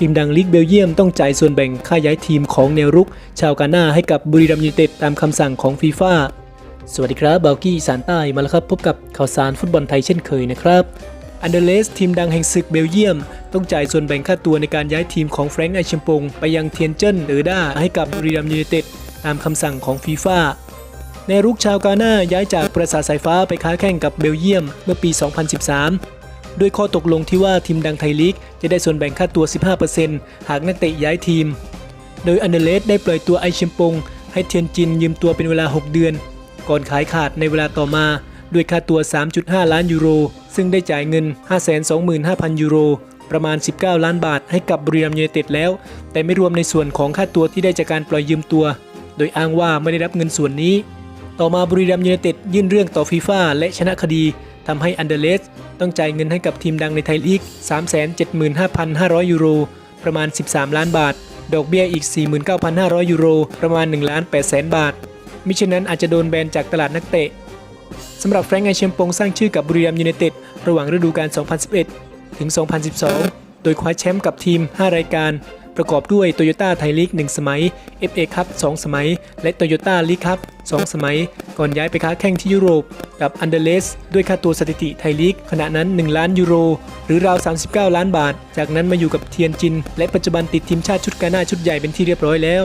ทีมดังลีกเบลเยียมต้องจ่ายส่วนแบ่งค่าย้ายทีมของแนวรุก ชาวกาหน้าให้กับบุรีรัมย์ยูไนเต็ดตามคำสั่งของฟีฟ่าสวัสดีครับเบลกี้สานใต้มาแล้วครับ พบกับข่าวสารฟุตบอลไทยเช่นเคยนะครับอันเดเลสทีมดังแห่งศึกเบลเยียม ต้องจ่ายส่วนแบ่งค่าตัวในการย้ายทีมของแฟรงค์ไอชิมปงไปยังเทียนเจิ้นหรือด้าให้กับบุรีรัมย์ยูไนเต็ดตามคำสั่งของฟีฟ่าในรุกชาวกาหน้าย้ายจากปราสาทสายฟ้าไปค้าแข่งกับเบลเยียมเมื่อปี 2013 ด้วยข้อตกลงที่ว่าทีมดังไทยลีกจะได้ส่วนแบ่งค่าตัว 15%หากนักเตะย้ายทีม โดยอันเดเลสได้ปล่อยตัวไอชิมปง ให้เทียนจินยืมตัวเป็นเวลา 6 เดือน ก่อนขายขาดในเวลาต่อมาด้วยค่าตัว 3.5 ล้านยูโร ซึ่งได้จ่ายเงิน 525,000 ยูโร ประมาณ 19 ล้านบาทให้กับบุรีรัมย์ยูไนเต็ดแล้ว แต่ไม่รวมในส่วนของค่าตัวที่ได้จากการปล่อยยืมตัว โดยอ้างว่าไม่ได้รับเงินส่วนนี้ ต่อมาบุรีรัมย์ยูไนเต็ดยื่นเรื่องต่อฟีฟ่าและชนะคดีทำให้อันเดอร์เลสต้องจ่ายเงินให้กับทีมดังในไทยลีก 375,500 ยูโร ประมาณ 13 ล้านบาท ดอกเบี้ยอีก 49,500 ยูโร ประมาณ1ล้าน8แสนบาท มิฉะนั้นอาจจะโดนแบนจากตลาดนักเตะสำหรับแฟรงค์ไอเชมปงสร้างชื่อกับบุรีรัมย์ยูไนเต็ดระหว่างฤดูกาล 2011 ถึง 2012 โดยคว้าแชมป์กับทีม 5 รายการ ประกอบด้วยโตโยต้าไทยลีก1สมัย FA คัพ2สมัย และโตโยต้าลีกคัพ2สมัย ก่อนย้ายไปค้าแข่งที่ยุโรป กับอันเดอร์เลสด้วยค่าตัวสถิติไทยลีกขณะนั้น 1 ล้านยูโร หรือราว 39 ล้านบาท จากนั้นมาอยู่กับเทียนจิน และปัจจุบันติดทีมชาติชุดกาหน้าชุดใหญ่เป็นที่เรียบร้อยแล้ว